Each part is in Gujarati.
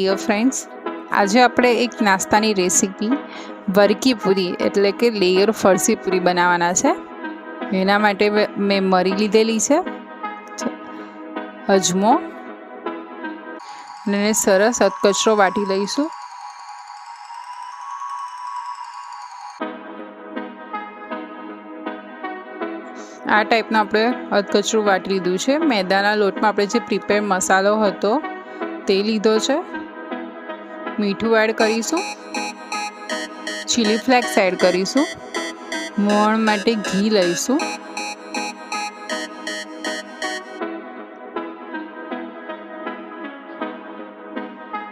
ડિયર ફ્રેન્ડ્સ આજે આપણે એક નાસ્તાની રેસીપી વરકી પૂરી, એટલે કે લેયર ફરસી પૂરી બનાવવાના છે. એના માટે મે- મરી લીધેલી છે. અજમો. અને સરસ અધકચરો વાટી લઈશું. આ ટાઈપનો આપણે અધકચરું વાટી લીધું છે. મેદાના લોટમાં આપણે જે પ્રિપેર મસાલો હતો તે લીધો છે. મીઠું એડ કરીશું. ચીલી ફ્લેક્સ એડ કરીશું. મોણ માટે ઘી લઈશું.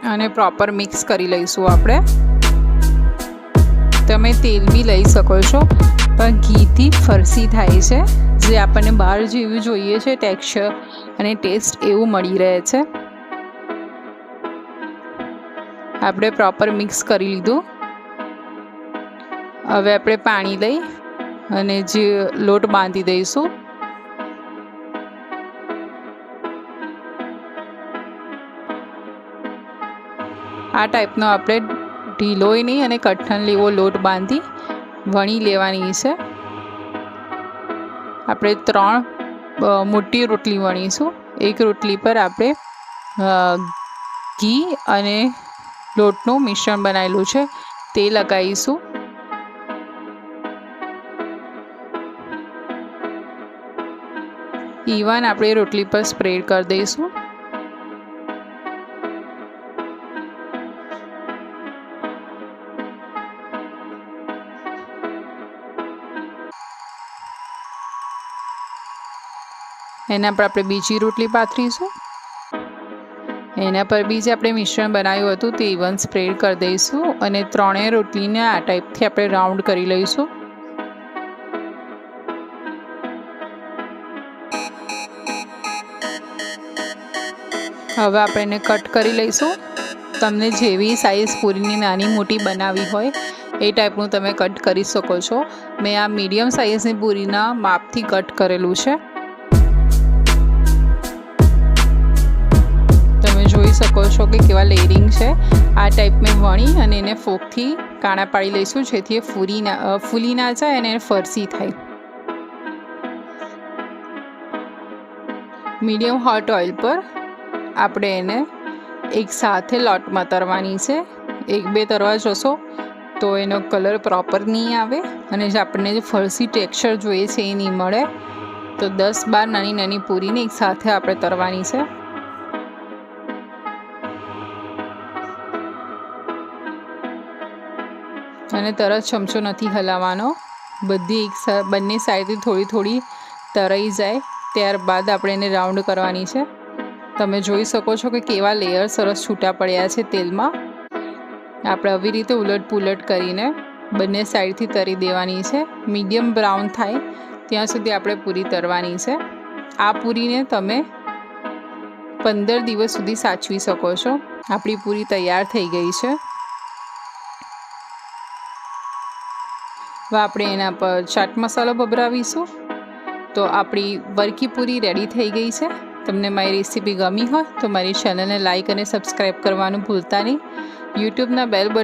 અને પ્રોપર મિક્સ કરી લઈશું આપણે. તમે તેલ બી લઈ શકો છો, પણ ઘીથી ફરસી થાય છે. જે આપણને બહાર જેવું જોઈએ છે ટેક્સચર અને ટેસ્ટ એવું મળી રહે છે. આપણે પ્રોપર મિક્સ કરી લીધું. હવે આપણે પાણી લઈ અને જે લોટ બાંધી દઈશું. આ ટાઈપનો આપણે ઢીલોય નહીં અને કઠણ લેવો લોટ બાંધી વણી લેવાની છે. આપણે ત્રણ મોટી રોટલી વણીશું. એક રોટલી પર આપણે ઘી અને લોટનું મિશ્રણ બનાવેલું છે. તે લગાવીશું. ઈવન આપણે રોટલી પર સ્પ્રેડ કરી દઈશું. એના પર આપણે બીજી રોટલી પાથરીશું. એના પર બી જે આપણે મિશ્રણ બનાવ્યું હતું તે ઇવન સ્પ્રેડ કરી દઈશું અને ત્રણેય રોટલીને આ ટાઈપથી આપણે રાઉન્ડ કરી લઈશું. હવે આપણે એને કટ કરી લઈશું. તમને જેવી સાઈઝ પૂરીની નાની મોટી બનાવી હોય એ ટાઈપનું તમે કટ કરી શકો છો. મેં આ મીડિયમ સાઈઝની પૂરીના માપથી કટ કરેલું છે. જોઈ શકો છો કે કેવા લેયરિંગ છે. આ ટાઈપ મેં વણી અને એને ફોકથી કાણા પાડી લઈશું, જેથી એ ફૂરી ના ફૂલી ના જાય અને ફરસી થાય. મીડિયમ હોટ ઓઇલ પર આપણે એને એક સાથે લોટમાં તરવાની છે. એક, બે તરવા જશો તો એનો કલર પ્રોપર નહીં આવે અને જે આપણને જે ફરસી ટેક્સચર જોઈએ છે એ નહીં મળે. તો દસ બાર નાની નાની પૂરીને એક સાથે આપણે તરવાની છે. અને તરત ચમચો નથી હલાવવાનો. બધી એક બંને સાઈડથી થોડી થોડી તરાઈ જાય. ત્યારબાદ આપણે એને રાઉન્ડ કરવાની છે. તમે જોઈ શકો છો કે કેવા લેયર સરસ છૂટા પડ્યા છે તેલમાં. આપણે આવી રીતે ઉલટ પુલટ કરીને બંને સાઈડથી તરી દેવાની છે. મીડિયમ બ્રાઉન થાય ત્યાં સુધી આપણે પૂરી તરવાની છે. આ પૂરીને તમે પંદર દિવસ સુધી સાચવી શકો છો. આપણી પૂરી તૈયાર થઈ ગઈ છે. હવે આપણે એના પર ચાટ મસાલો ભભરાવીશું. તો આપણી વરકી પૂરી રેડી થઈ ગઈ છે. તમને મારી રેસીપી ગમી હોય તો મારી ચેનલને લાઇક અને સબસ્ક્રાઈબ કરવાનું ભૂલતા નહીં. યુટ્યુબના બેલ બટન